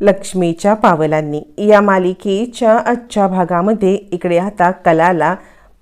लक्ष्मीच्या पावलांनी. या मालिकेच्या आजच्या भागामध्ये इकडे आता कलाला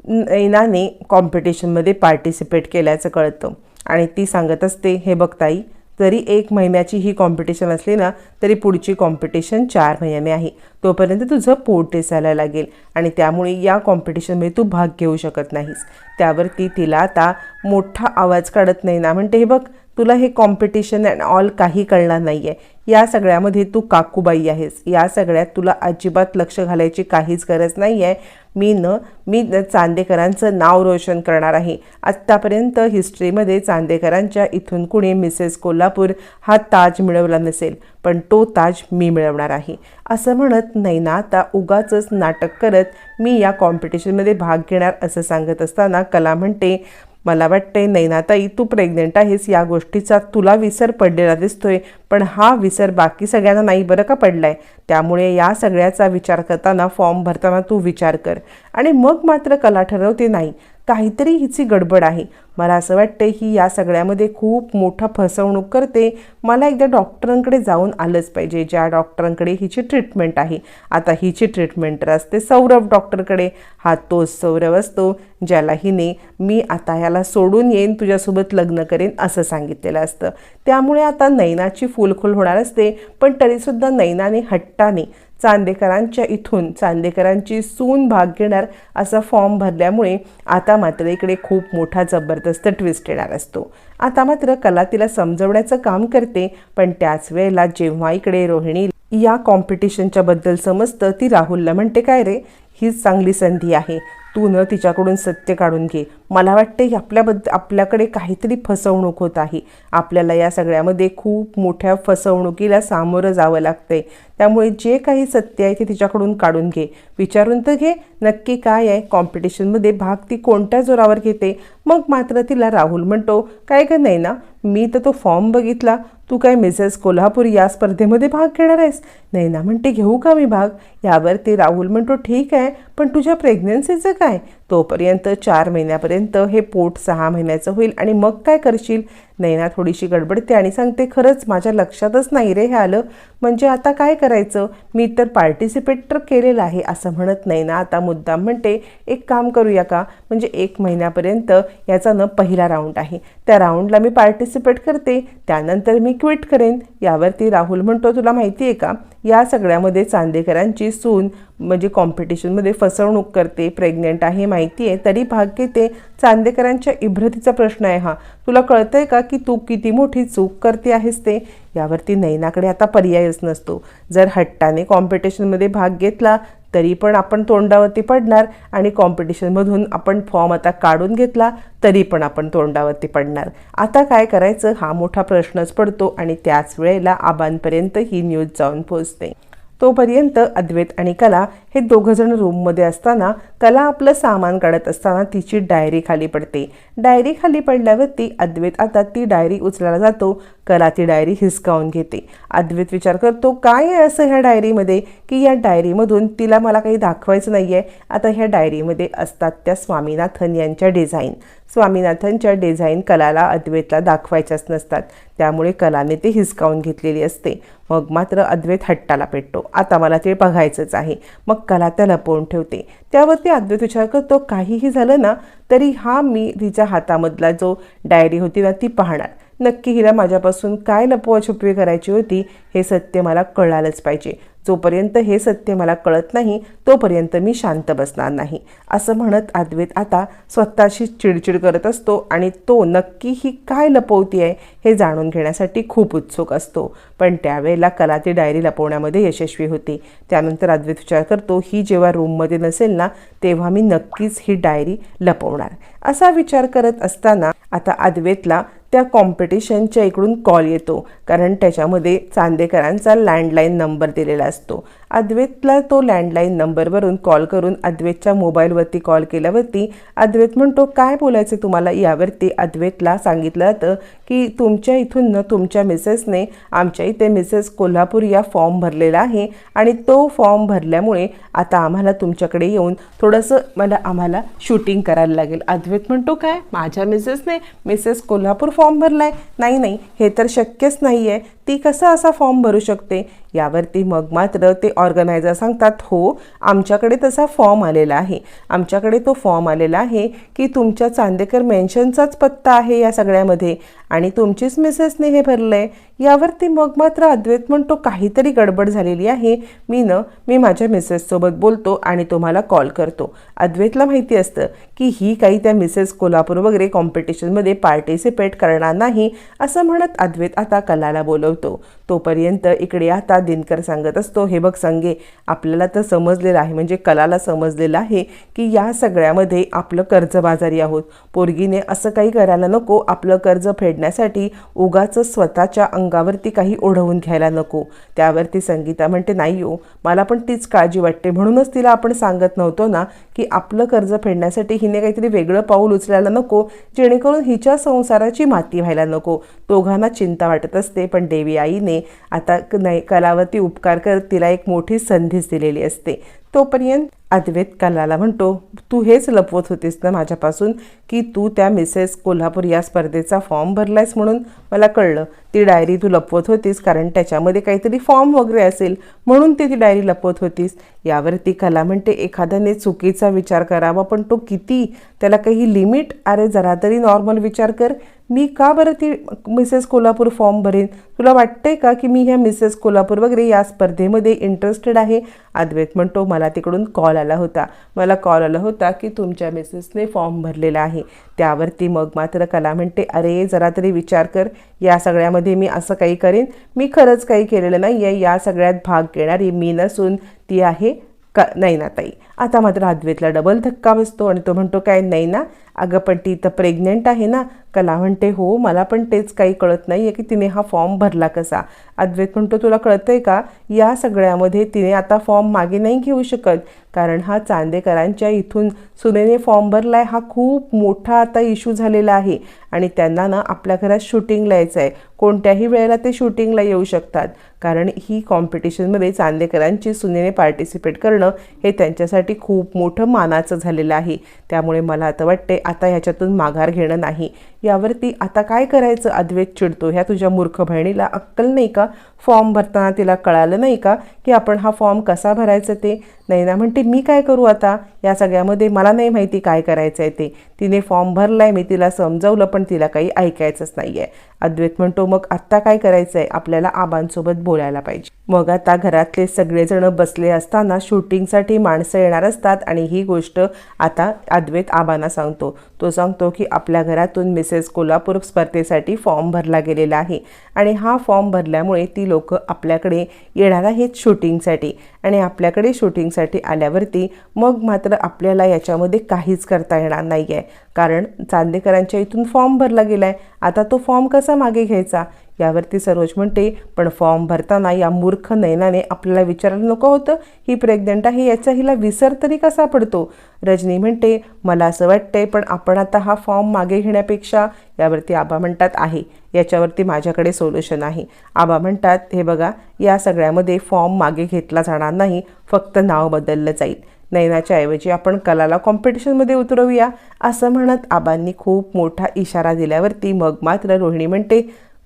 नैनाने कॉम्पिटिशनमध्ये पार्टिसिपेट केल्याचं कळतं. आणि ती सांगत असते हे बघ ताई जरी एक महिन्याची ही कॉम्पिटिशन असली ना तरी पुढची कॉम्पिटिशन चार महिन्याने आहे. तोपर्यंत तुझं पोट दिसायला लागेल आणि त्यामुळे या कॉम्पिटिशनमध्ये तू भाग घेऊ शकत नाहीस. त्यावरती तिला आता मोठा आवाज काढत नाही ना म्हणते हे बघ तुला हे कॉम्पिटिशन अँड ऑल काही कळणार नाही आहे या सगळ्यामध्ये तू काकूबाई आहेस. या सगळ्यात तुला अजिबात लक्ष घालायची काहीच गरज नाही आहे मी न मी चांदेकरांचं नाव रोशन करणार आहे. आत्तापर्यंत हिस्ट्रीमध्ये चांदेकरांच्या इथून कुणी मिसेस कोल्हापूर हा ताज मिळवला नसेल पण तो ताज मी मिळवणार आहे. असं म्हणत नैना आता उगाचंच नाटक करत मी या कॉम्पिटिशनमध्ये भाग घेणार असं सांगत असताना कला म्हणते मला वाटते नैनाताई तू प्रेग्नेंट आहेस या गोष्टीचा तुला विसर पडलेला दिसतोय पण हा विसर बाकी सगळ्यांना नाही बरं का पडलाय? त्यामुळे या सगळ्याचा विचार करताना फॉर्म भरताना तू विचार कर. आणि मग मात्र कला ठरवते नाही. काहीतरी हिची गडबड आहे. मला असं वाटतं ही या सगळ्यामध्ये खूप मोठा फसवणूक करते. मला एकदा डॉक्टरांकडे जाऊन आलंच पाहिजे ज्या डॉक्टरांकडे हिची ट्रीटमेंट आहे. आता हिची ट्रीटमेंट तर असते सौरभ डॉक्टरकडे. हा तोच सौरभ असतो ज्याला हिने मी आता ह्याला सोडून येईन तुझ्यासोबत लग्न करेन असं सांगितलेलं असतं. त्यामुळे आता नैनाची फुलखोल होणार असते पण तरीसुद्धा नैनाने हट्टाने चांदेकरांच्या इथून चांदेकरांची सून भाग घेणार असा फॉर्म भरल्यामुळे आता मात्र इकडे खूप मोठा जबरदस्त ट्विस्ट येणार असतो. आता मात्र कला तिला समजवण्याचं काम करते पण त्याच वेळेला जेव्हा इकडे रोहिणी या कॉम्पिटिशनच्या बद्दल समजतं ती राहुलला म्हणते काय रे? हीच चांगली संधी आहे. तू न तिच्याकडून सत्य काढून घे. मला वाटते आपल्याबद्दल आपल्याकडे काहीतरी फसवणूक होत आहे. आपल्याला या सगळ्यामध्ये खूप मोठ्या फसवणुकीला सामोरं जावं लागतंय. त्यामुळे जे काही सत्य आहे ते तिच्याकडून काढून घे. विचारून तर घे नक्की काय आहे? कॉम्पिटिशनमध्ये भाग ती कोणत्या जोरावर घेते? मग मात्र तिला राहुल म्हणतो काय का नाही ना मी तर तो फॉर्म बघितला. तू काय मिसेस कोल्हापूर या स्पर्धेमध्ये भाग घेणार आहेस? नाही ना म्हणते घेऊ का मी भाग? यावर ते राहुल म्हणतो ठीक आहे पण तुझ्या प्रेग्नन्सीचं काय? तोपर्यंत चार महिन्यापर्यंत हे पोट सहा महिन्याचं होईल आणि मग काय करशील? नैना थोडीशी गडबडते आणि सांगते खरंच माझ्या लक्षातच नाही रे हे आलं. म्हणजे आता काय करायचं? मी तर पार्टिसिपेट तर केलेलं आहे असं म्हणत नाही ना आता मुद्दाम म्हणते एक काम करूया का? म्हणजे एक महिन्यापर्यंत याचा न पहिला राऊंड आहे. त्या राऊंडला मी पार्टिसिपेट करते त्यानंतर मी क्विट करेन. यावरती राहुल म्हणतो तुला माहिती आहे का? या सगळ्यामध्ये चांदेकरांची सून म्हणजे कॉम्पिटिशनमध्ये फसवणूक करते प्रेग्नेंट आहे माहिती आहे तरी भाग घेते. चांदेकरांच्या इब्रतीचा प्रश्न आहे हा. तुला कळतंय का की तू किती मोठी चूक करते आहेस ते? यावरती नैनाकडे आता पर्यायच नसतो. जर हट्टाने कॉम्पिटिशनमध्ये भाग घेतला तरी पण आपण तोंडावरती पडणार आणि कॉम्पिटिशनमधून आपण फॉर्म आता काढून घेतला तरी पण आपण तोंडावरती पडणार. आता काय करायचं? हा मोठा प्रश्नच पडतो आणि त्याच वेळेला आबांपर्यंत ही न्यूज जाऊन पोचते तोपर्यंत अद्वैत आणि कला हे दोघंजण रूममध्ये असताना कला आपलं सामान काढत असताना तिची डायरी खाली पडते. डायरी खाली पडल्यावरती अद्वैत आता ती डायरी उचलायला जातो. कला ती डायरी हिसकावून घेते. अद्वैत विचार करतो काय आहे असं ह्या डायरीमध्ये की या डायरीमधून तिला मला काही दाखवायचं नाही आहे आता ह्या डायरीमध्ये असतात त्या स्वामीनाथन यांच्या डिझाईन स्वामीनाथनच्या डिझाईन कलाला अद्वैतला दाखवायच्याच नसतात. त्यामुळे कलाने ते हिसकावून घेतलेली असते. मग मात्र अद्वैत हट्टाला पेटतो. आता मला ते बघायचंच आहे. मग कला त्या लपवून ठेवते. त्यावरती अद्वैत विचार करतो काहीही झालं ना तरी हा मी तिच्या हातामधला जो डायरी होती ना ती पाहणार. नक्की हिला माझ्यापासून काय लपवाछपवी करायची होती हे सत्य मला कळालंच पाहिजे. जोपर्यंत हे सत्य मला कळत नाही तोपर्यंत मी शांत बसणार नाही. असं म्हणत अद्वैत आता स्वतःशी चिडचिड करत असतो आणि तो नक्की ही काय लपवती आहे हे जाणून घेण्यासाठी खूप उत्सुक असतो. पण त्यावेळेला कला ती डायरी लपवण्यामध्ये यशस्वी होती. त्यानंतर अद्वैत विचार करतो ही जेव्हा रूममध्ये नसेल ना तेव्हा मी नक्कीच ही डायरी लपवणार. असा विचार करत असताना आता अद्वैतला त्या कॉम्पिटिशनच्या इकडून कॉल येतो. कारण त्याच्यामध्ये चांदेकरांचा लँडलाईन नंबर दिलेला असतो. अद्वैतला तो लँडलाईन नंबरवरून कॉल करून अद्वैतच्या मोबाईलवरती कॉल केल्यावरती अद्वैत म्हणतो काय बोलायचं तुम्हाला? यावरती अद्वैतला सांगितलं जातं की तुमच्या इथून न तुमच्या मिसेसने आमच्या इथे मिसेस कोल्हापूर या फॉर्म भरलेला आहे आणि तो फॉर्म भरल्यामुळे आता आम्हाला तुमच्याकडे येऊन थोडंसं मला आम्हाला शूटिंग करायला लागेल. अद्वैत म्हणतो काय? माझ्या मिसेसने मिसेस कोल्हापूर फॉर्म भरला आहे नाही नाही हे तर शक्यच नाही आहे ती कसा असा फॉर्म भरू शकते? यावरती मग मात्र ते ऑर्गनायझर सांगतात हो आमच्याकडे तसा फॉर्म आलेला आहे. आमच्याकडे तो फॉर्म आलेला आहे की तुमच्या चांदेकर मेन्शनचाच पत्ता आहे या सगळ्यामध्ये आणि तुमचीच मिसेसने हे भरलं आहे यावरती मग मात्र अद्वैत म्हणतो काहीतरी गडबड झालेली आहे. मी न मी माझ्या मिसेससोबत बोलतो आणि तुम्हाला कॉल करतो. अद्वैतला माहिती असतं की ही काही त्या मिसेस कोल्हापूर वगैरे कॉम्पिटिशनमध्ये पार्टिसिपेट करणार नाही असं म्हणत अद्वैत आता कलाला बोलवतो. तोपर्यंत इकडे आता दिनकर सांगत असतो हे बघ संगे आपल्याला तर समजलेलं आहे म्हणजे कलाला समजलेलं आहे की या सगळ्यामध्ये आपलं कर्जबाजारी आहोत. पोरगीने असं काही करायला नको आपलं कर्ज फेडण्यासाठी उगाच स्वतःच्या अंगावरती काही ओढवून घ्यायला नको. त्यावरती संगीता म्हणते नाही हो मला पण तीच काळजी वाटते. म्हणूनच तिला आपण सांगत नव्हतो ना की आपलं कर्ज फेडण्यासाठी हिने काहीतरी वेगळं पाऊल उचलायला नको जेणेकरून हिच्या संसाराची माती व्हायला नको. दोघांना चिंता वाटत असते पण देवी आईने आता नाही कलावती उपकार करत तिला एक मोठी संधीच दिलेली असते. तोपर्यंत अद्वैत कलाला म्हणतो. तू हेच लपवत होतीस ना माझ्यापासून की तू त्या मिसेस कोल्हापूर या स्पर्धेचा फॉर्म भरलायस म्हणून? मला कळलं. ती डायरी तू लपवत होतीस कारण त्याच्यामध्ये काहीतरी फॉर्म वगैरे असेल म्हणून ती ती डायरी लपवत होतीस. यावर ती कला म्हणते एखाद्याने चुकीचा विचार करावा पण तो किती? त्याला काही लिमिट? अरे जरा तरी नॉर्मल विचार कर. मी का बरं ती मिसेस कोल्हापूर फॉर्म भरेन? तुला वाटतंय का की मी ह्या मिसेस कोल्हापूर वगैरे या स्पर्धेमध्ये इंटरेस्टेड आहे? अद्वैत म्हणतो मला तिकडून कॉल आला. होता. मला कॉल आला होता की तुमच्या मिसेसने फॉर्म भरलेला आहे. त्यावरती मग मात्र कला म्हणते अरे जरा तरी विचार कर. या सगळ्यामध्ये मी असं काही करेन. मी खरंच काही केलेलं नाही आहे या सगळ्यात भाग घेणारी मी नसून ती आहे क नाही ना ताई. आता मात्र अद्वैतला डबल धक्का बसतो आणि तो म्हणतो काय नाही ना? अगं पण ती तर प्रेग्नेंट आहे ना. कला म्हणते हो मला पण तेच काही कळत नाही आहे की तिने हा फॉर्म भरला कसा. अद्वैत म्हणतो तुला कळतंय का? या सगळ्यामध्ये तिने आता फॉर्म मागे नाही घेऊ शकत. कारण हा चांदेकरांच्या इथून सुनेने फॉर्म भरला आहे हा खूप मोठा आता इश्यू झालेला आहे. आणि त्यांना ना आपल्या घरात शूटिंगला यायचं आहे कोणत्याही वेळेला ते शूटिंगला येऊ शकतात. कारण ही कॉम्पिटिशनमध्ये चांदेकरांची सुनेने पार्टिसिपेट करणं हे त्यांच्यासाठी खूप मोठं मानाचं झालेलं आहे. त्यामुळे मला आता वाटते आता ह्याच्यातून माघार घेणं नाही. यावरती आता काय करायचं? अद्वैत चिडतो. ह्या तुझ्या मूर्ख बहिणीला अक्कल नाही का? फॉर्म भरताना तिला कळालं नाही का? की आपण हा फॉर्म कसा भरायचा ते? नैना म्हणते मी काय करू आता? या सगळ्यामध्ये मला नाही माहिती काय करायचं आहे ते. तिने फॉर्म भरला आहे मी तिला समजावलं पण तिला काही ऐकायचंच नाही आहे अद्वैत म्हणतो मग आत्ता काय करायचं आहे आपल्याला आबांसोबत बोलायला पाहिजे. मग आता घरातले सगळेजण बसले असताना शूटिंगसाठी माणसं येणार असतात आणि ही गोष्ट आता अद्वैत आबांना सांगतो. तो सांगतो की आपल्या घरातून मिसेस कोल्हापूर स्पर्धेसाठी फॉर्म भरला गेलेला आहे आणि हा फॉर्म भरल्यामुळे ती लोक आपल्याकडे येणार आहेत शूटिंगसाठी आणि आपल्याकडे शूटिंगसाठी आल्यावरती मग मात्र आपल्याला याच्यामध्ये काहीच करता येणार नाही आहे कारण चांदेकरांच्या इथून फॉर्म भरला गेला आहे आता तो फॉर्म कसा मागे घ्यायचा? यावरती सरोज म्हणते पण फॉर्म भरताना या मूर्ख नयनाने आपल्याला विचारायला नको होतं. ही प्रेग्नंट आहे याचा हिला विसर तरी कसा पडतो? रजनी म्हणते मला असं वाटतंय पण आपण आता हा फॉर्म मागे घेण्यापेक्षा यावरती आबा म्हणतात आहे. याच्यावरती माझ्याकडे सोल्युशन आहे आबा म्हणतात हे बघा या सगळ्यामध्ये फॉर्म मागे घेतला जाणार नाही. फक्त नाव बदललं जाईल. नयनाच्या ऐवजी आपण कलाला कॉम्पिटिशनमध्ये उतरवूया असं म्हणत आबांनी खूप मोठा इशारा दिल्यावरती मग मात्र रोहिणी म्हणते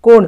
कोण?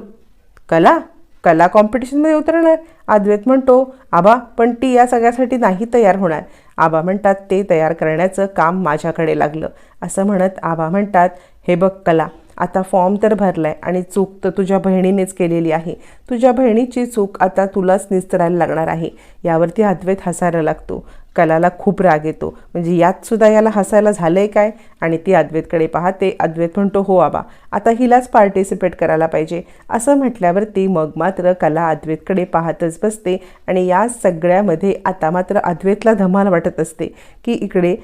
कला? कला कॉम्पिटिशनमध्ये उतरणार? अद्वैत म्हणतो आबा पण ती या सगळ्यासाठी नाही तयार होणार. आबा म्हणतात ते तयार करण्याचं काम माझ्याकडे लागलं. असं म्हणत आबा म्हणतात हे बघ कला आता फॉर्म तर भरलाय आणि चूक तर तुझ्या बहिणीनेच केलेली आहे. तुझ्या बहिणीची चूक आता तुलाच निस्तरायला लागणार आहे. यावरती अद्वैत हसायला लागतो. कलाला खूप राग येतो. म्हणजे यात सुद्धा याला हसायला झालं आहे काय? आणि ती अद्वैतकडे पाहते. अद्वैत म्हणतो हो आबा आता हिलाच पार्टिसिपेट करायला पाहिजे. असं म्हटल्यावरती मग मात्र कला अद्वैतकडे पाहतच बसते. आणि या सगळ्यामध्ये आता मात्र अद्वैतला धमाल वाटत असते की इकडे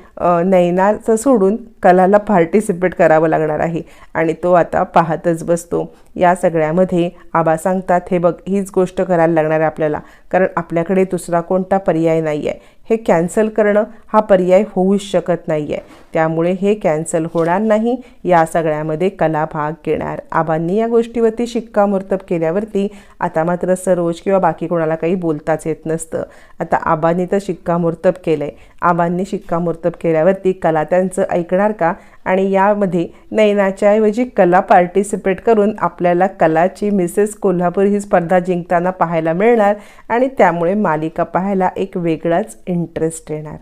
नैनाचं सोडून कलाला पार्टिसिपेट करावं लागणार आहे. आणि तो आता पाहतच बसतो. या सगळ्यामध्ये आबा सांगतात हे बघ हीच गोष्ट करायला लागणार आहे आपल्याला. कारण आपल्याकडे दुसरा कोणता पर्याय नाही आहे हे कॅन्सल करणं हा पर्याय होऊच शकत नाही आहे त्यामुळे हे कॅन्सल होणार नाही. या सगळ्यामध्ये कला भाग घेणार. आबांनी या गोष्टीवरती शिक्कामोर्तब केल्यावरती आता मात्र सरोज किंवा बाकी कोणाला काही बोलताच येत नसतं. आता आबांनी तर शिक्कामोर्तब केलं आहे आबांनी शिक्कामोर्तब केल्यावरती कला त्यांचं ऐकणार का? आणि यामध्ये नयनाच्या ऐवजी कला पार्टिसिपेट करून आपल्याला कलाची मिसेस कोल्हापूर ही स्पर्धा जिंकताना पाहायला मिळणार आणि त्यामुळे मालिका पाहायला एक वेगळाच इंटरेस्ट येणार.